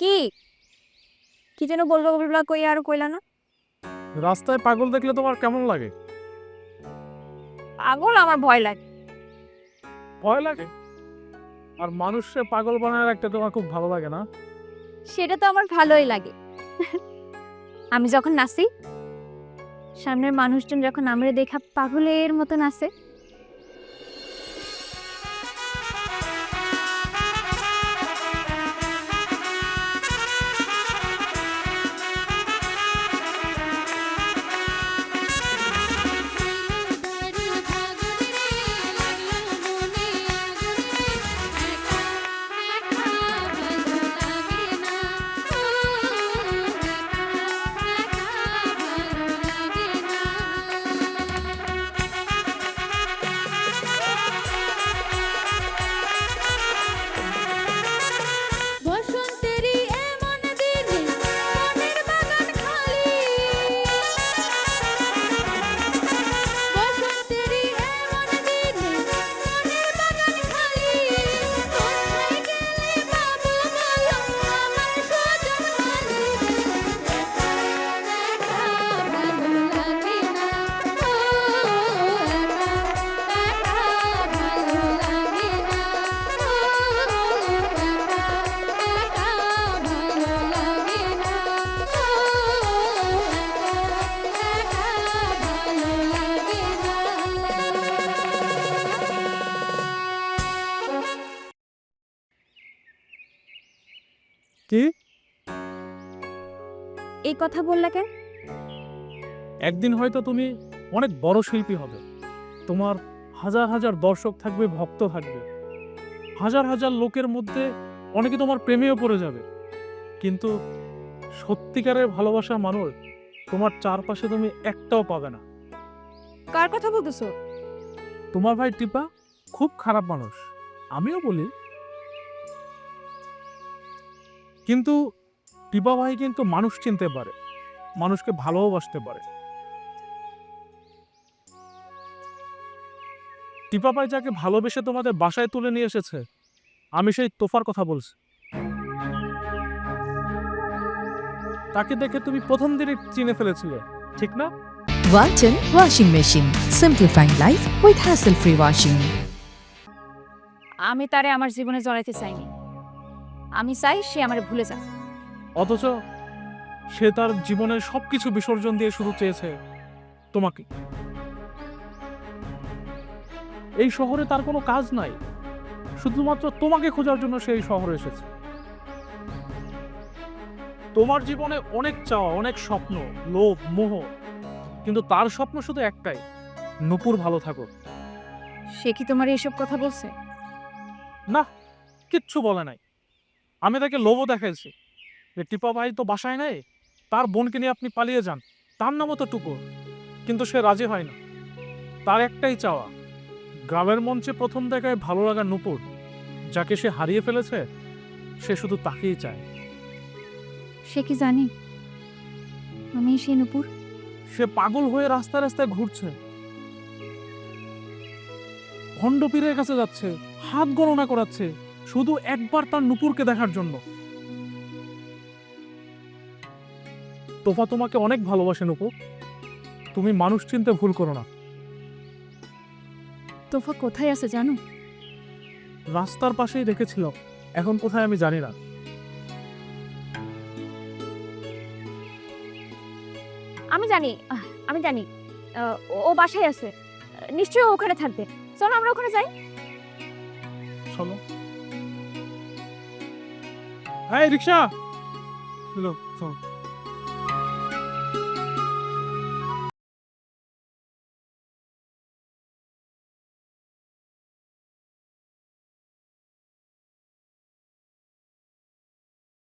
কি? কি যেন বলব বলবা কই আর কইলা না। রাস্তায় পাগল দেখলে তোমার কেমন লাগে? পাগল আমার ভয় লাগে। ভয় লাগে? আর মানুষকে পাগল বানায় রাখতে তোমার খুব ভালো লাগে না? সেটা তো আমার ভালোই লাগে। আমি যখন নাচি সামনের মানুষজন যখন আমরা দেখা পাগলের মতো নাচে কি? এই কথা বললা কেন? একদিন হয়তো তুমি অনেক বড় শিল্পী হবে। তোমার হাজার হাজার দর্শক থাকবে ভক্ত থাকবে। হাজার হাজার লোকের মধ্যে অনেকে তোমার প্রেমেও পড়ে যাবে। কিন্তু সত্যিকারের ভালোবাসা মানুষ তোমার চারপাশে তুমি একটাও পাবে না। কার কথা বলতেছো? তোমার ভাই টিপা খুব খারাপ মানুষ। আমিও বলি কিন্তু টিপা ভাই কিন্তু মানুষ চিনতে পারে মানুষকে ভালোবাসতে পারে। টিপা ভাই যাকে ভালোবেসে তোমাদের বাসায় তুলে নিয়ে এসেছে আমি সেই তোফার কথা বলছি। তাকে দেখে তুমি প্রথম দিনই চিনে ফেলেছিলে ঠিক না? Walton Washing Machine. Simplifying life with hassle-free washing আমি তারে আমার জীবনে জড়াইতে চাইনি। আমি চাই সে আমারে ভুলে যাক। অথচ সে তার জীবনের সবকিছু বিসর্জন দিয়ে শুধু চেয়েছে তোমাকে। এই শহরে তার কোনো কাজ নাই। শুধুমাত্র তোমাকে খোঁজার জন্য সে এই শহরে এসেছে। তোমার জীবনে অনেক চাওয়া অনেক স্বপ্ন লোভ মোহ কিন্তু তার স্বপ্ন শুধু একটাই নুপুর ভালো থাকো। সে কি তোমার এসব কথা বলছে? না কিচ্ছু বলে নাই। আমি তাকে লোভও দেখাইছি যে টিপা ভাই তো বাসায় নেই তার বোনকে নিয়ে আপনি পালিয়ে যান তার নামও তো টুকু কিন্তু সে রাজি হয় না। তার একটাই চাওয়া গ্রামের মঞ্চে প্রথম দেখায় ভালো লাগা নুপুর যাকে সে হারিয়ে ফেলেছে সে শুধু তাকেই চায়। সে কি জানি? আমি সেই নুপুর? সে পাগল হয়ে রাস্তায় রাস্তায় ঘুরছে। ভণ্ড পীরের কাছে যাচ্ছে হাত গণনা করাচ্ছে। শুধু একবার তার নুপুরকে দেখার জন্য। তোফা তোমাকে অনেক ভালোবাসে নুপুর তুমি মানুষ চিনতে ভুল করো না। তোফা কোথায় আছে জানো? রাস্তার পাশেই রেখেছিল এখন কোথায় আমি জানি না। আমি জানি আমি জানি। ও বাসায় আছে। নিশ্চয়ই ওখানে থাকবে। চলো আমরা ওখানে যাই। চলো। হ্যাঁ রিক্সা। চলো